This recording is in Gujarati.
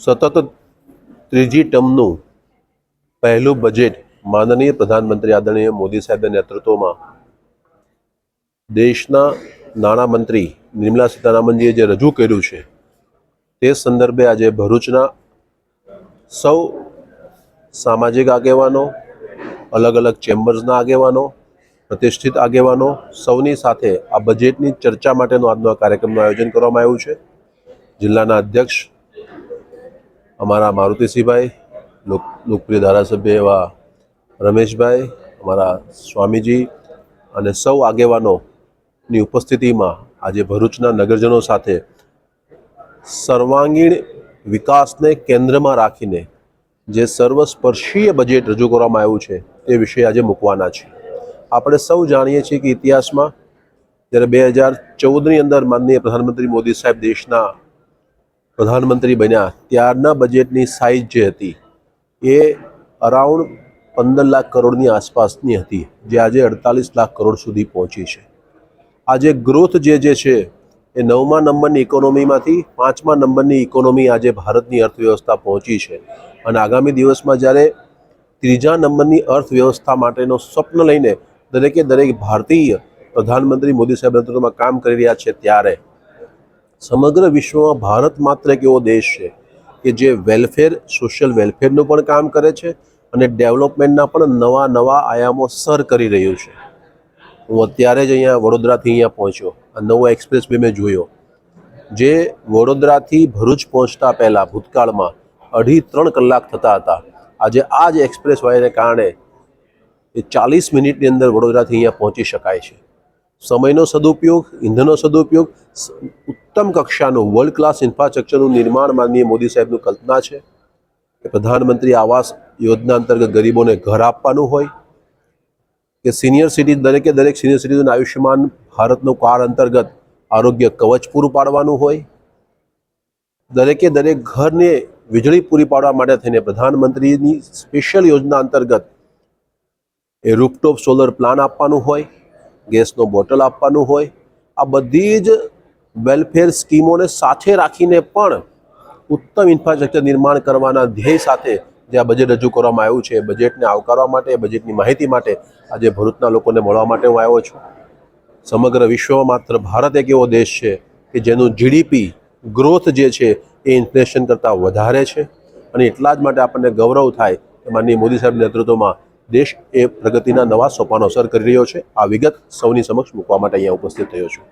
સતત ત્રીજી ટર્મનું પહેલું બજેટ માનનીય પ્રધાનમંત્રી આદરણીય મોદી સાહેબના નેતૃત્વમાં દેશના નાણામંત્રી નિર્મલા સીતારામનજીએ જે રજૂ કર્યું છે, તે સંદર્ભે આજે ભરૂચના સૌ સામાજિક આગેવાનો અલગ અલગ ચેમ્બર્સના આગેવાનો, પ્રતિષ્ઠિત આગેવાનો સૌની સાથે આ બજેટની ચર્ચા માટેનો આજનો આ કાર્યક્રમનું આયોજન કરવામાં આવ્યું છે. જિલ્લાના અધ્યક્ષ અમારા મારુતિસિંહભાઈ, લોક, લોકપ્રિય ધારાસભ્ય એવા રમેશભાઈ, અમારા સ્વામીજી અને સૌ આગેવાનોની ઉપસ્થિતિમાં આજે ભરૂચના નગરજનો સાથે સર્વાંગીણ વિકાસને કેન્દ્રમાં રાખીને જે સર્વસ્પર્શીય બજેટ રજૂ કરવામાં આવ્યું છે તે વિશે આજે મૂકવાના છે આપણે સૌ જાણીએ છીએ કે ઇતિહાસમાં જ્યારે બે હજાર ચૌદની અંદર માનનીય પ્રધાનમંત્રી મોદી સાહેબ દેશના પ્રધાનમંત્રી બન્યા. ત્યારના બજેટની સાઇઝ જે હતી, એ અરાઉન્ડ પંદર લાખ કરોડની આસપાસની હતી, જે આજે અડતાલીસ લાખ કરોડ સુધી પહોંચી છે. આજે ગ્રોથ જે જે છે, એ નવમા નંબરની ઇકોનોમીમાંથી પાંચમા નંબરની ઇકોનોમી આજે ભારતની અર્થવ્યવસ્થા પહોંચી છે. અને આગામી દિવસમાં જ્યારે ત્રીજા નંબરની અર્થવ્યવસ્થા માટેનો સ્વપ્ન લઈને દરેકે દરેક ભારતીય પ્રધાનમંત્રી મોદી સાહેબ નેતૃત્વમાં કામ કરી રહ્યા છે, ત્યારે સમગ્ર વિશ્વમાં ભારત માત્ર એક એવો દેશ છે કે જે વેલફેર, સોશિયલ વેલફેરનું પણ કામ કરે છે અને ડેવલપમેન્ટના પણ નવા નવા આયામો સર કરી રહ્યું છે. હું અત્યારે જ અહીંયા વડોદરાથી અહીંયા પહોંચ્યો. આ નવો એક્સપ્રેસ વે મેં જોયો. જે વડોદરાથી ભરૂચ પહોંચતા પહેલાં ભૂતકાળમાં અઢી ત્રણ કલાક થતા હતા. આજે આ જ એક્સપ્રેસ વાયને કારણે એ ચાલીસ મિનિટની અંદર વડોદરાથી અહીંયા પહોંચી શકાય છે. સમયનો સદુપયોગ ઇંધનનો સદુપયોગ ઉત્તમ કક્ષાનું વર્લ્ડ ક્લાસ ઇન્ફ્રાસ્ટ્રક્ચરનું નિર્માણ માનનીય મોદી સાહેબનું કલ્પના છે કે પ્રધાનમંત્રી આવાસ યોજના અંતર્ગત ગરીબોને ઘર આપવાનું હોય, કે સિનિયર સિટીઝ દરેકે દરેક સિનિયર સિટીઝન આયુષ્યમાન ભારતનું કાર્ડ અંતર્ગત આરોગ્ય કવચ પૂરું પાડવાનું હોય, દરેકે દરેક ઘરને વીજળી પૂરી પાડવા માટે થઈને પ્રધાનમંત્રીની સ્પેશિયલ યોજના અંતર્ગત એ રૂપટોપ સોલર પ્લાન આપવાનું હોય ગેસનો બોટલ આપવાનું હોય. આ બધી જ વેલફેર સ્કીમોને સાથે રાખીને પણ ઉત્તમ ઇન્ફ્રાસ્ટ્રક્ચર નિર્માણ કરવાના ધ્યેય સાથે જે આ બજેટ રજૂ કરવામાં આવ્યું છે બજેટને આવકારવા માટે બજેટની માહિતી માટે આજે ભરૂચના લોકોને મળવા માટે હું આવ્યો છું. સમગ્ર વિશ્વમાં માત્ર ભારત એક એવો દેશ છે કે જેનું જીડીપી ગ્રોથ જે છે એ ઇન્ફ્લેશન કરતાં વધારે છે અને એટલા જ માટે આપણને ગૌરવ થાય કે માનનીય મોદી સાહેબ નેતૃત્વમાં દેશ એ પ્રગતિના નવા સોપાનો અસર કરી રહ્યો છે. આ વિગત સૌની સમક્ષ મૂકવા માટે અહીંયા ઉપસ્થિત થયો છું.